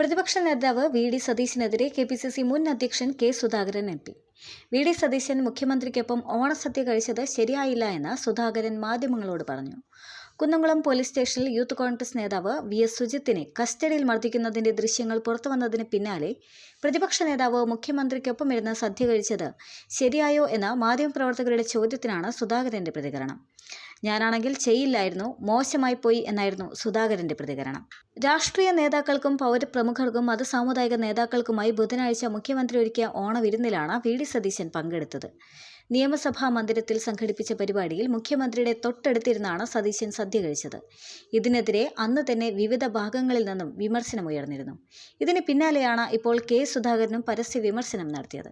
പ്രതിപക്ഷ നേതാവ് V D സതീശനെതിരെ കെ പി സി സി മുൻ അധ്യക്ഷൻ K Sudhakaran M P. V D Satheesan മുഖ്യമന്ത്രിക്കൊപ്പം ഓണസദ്യ കഴിച്ചത് ശരിയായില്ല എന്ന് സുധാകരൻ മാധ്യമങ്ങളോട് പറഞ്ഞു. കുന്നംകുളം പോലീസ് സ്റ്റേഷനിൽ യൂത്ത് കോൺഗ്രസ് നേതാവ് വി എസ് സുജിത്തിനെ കസ്റ്റഡിയിൽ മർദ്ദിക്കുന്നതിന്റെ ദൃശ്യങ്ങൾ പുറത്തുവന്നതിന് പിന്നാലെ പ്രതിപക്ഷ നേതാവ് മുഖ്യമന്ത്രിക്കൊപ്പം ഇരുന്ന് സദ്യ കഴിച്ചത് ശരിയായോ എന്ന മാധ്യമപ്രവർത്തകരുടെ ചോദ്യത്തിനാണ് സുധാകരന്റെ പ്രതികരണം. ഞാനാണെങ്കിൽ ചെയ്യില്ലായിരുന്നു മോശമായി പോയി എന്നായിരുന്നു സുധാകരന്റെ പ്രതികരണം. രാഷ്ട്രീയ നേതാക്കൾക്കും പൗരപ്രമുഖർക്കും മത സാമുദായിക നേതാക്കൾക്കുമായി ബുധനാഴ്ച മുഖ്യമന്ത്രി ഒരുക്കിയ ഓണവിരുന്നിലാണ് വി ഡി സതീശൻ പങ്കെടുത്തത്. നിയമസഭാ മന്ദിരത്തിൽ സംഘടിപ്പിച്ച പരിപാടിയിൽ മുഖ്യമന്ത്രിയുടെ തൊട്ടടുത്തിരുന്നാണ് സതീശൻ സദ്യ കഴിച്ചത്. ഇതിനെതിരെ അന്ന് തന്നെ വിവിധ ഭാഗങ്ങളിൽ നിന്നും വിമർശനമുയർന്നിരുന്നു ഇതിന് പിന്നാലെയാണ് ഇപ്പോൾ കെ സുധാകരനും പരസ്യ വിമർശനം നടത്തിയത്.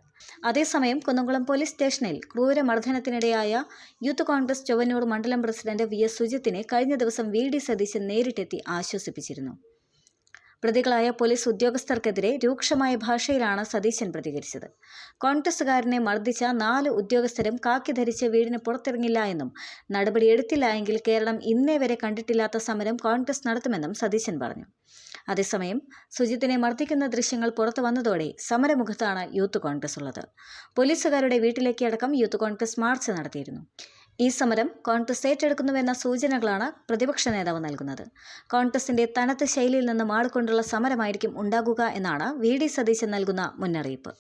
അതേസമയം കുന്നംകുളം പോലീസ് സ്റ്റേഷനിൽ ക്രൂരമർദ്ദനത്തിനിടയായ യൂത്ത് കോൺഗ്രസ് ചൊവ്വന്നൂർ മണ്ഡലം പ്രസിഡന്റ് വി എസ് സുജിത്തിനെ കഴിഞ്ഞ ദിവസം വി ഡി സതീശൻ നേരിട്ടെത്തി ആശ്വസിപ്പിച്ചിരുന്നു. പ്രതികളായ പോലീസ് ഉദ്യോഗസ്ഥർക്കെതിരെ രൂക്ഷമായ ഭാഷയിലാണ് സതീശൻ പ്രതികരിച്ചത്. കോൺഗ്രസുകാരനെ മർദ്ദിച്ച നാല് ഉദ്യോഗസ്ഥരും കാക്കി ധരിച്ച് വീടിന് പുറത്തിറങ്ങില്ല എന്നും നടപടിയെടുത്തില്ല എങ്കിൽ കേരളം ഇന്നേ വരെ കണ്ടിട്ടില്ലാത്ത സമരം കോൺഗ്രസ് നടത്തുമെന്നും സതീശൻ പറഞ്ഞു. അതേസമയം സുജിത്തിനെ മർദ്ദിക്കുന്ന ദൃശ്യങ്ങൾ പുറത്തു വന്നതോടെ സമരമുഖത്താണ് യൂത്ത് കോൺഗ്രസ് ഉള്ളത്. പോലീസുകാരുടെ വീട്ടിലേക്ക് അടക്കം യൂത്ത് കോൺഗ്രസ് മാർച്ച് നടത്തിയിരുന്നു. ഈ സമരം കോൺഗ്രസ് ഏറ്റെടുക്കുന്നുവെന്ന സൂചനകളാണ് പ്രതിപക്ഷ നേതാവ് നൽകുന്നത്. കോൺഗ്രസിന്റെ തനത്ത് ശൈലിയിൽ നിന്ന് മാറിക്കൊണ്ടുള്ള സമരമായിരിക്കും ഉണ്ടാകുക എന്നാണ് വി ഡി സതീശൻ നൽകുന്ന മുന്നറിയിപ്പ്.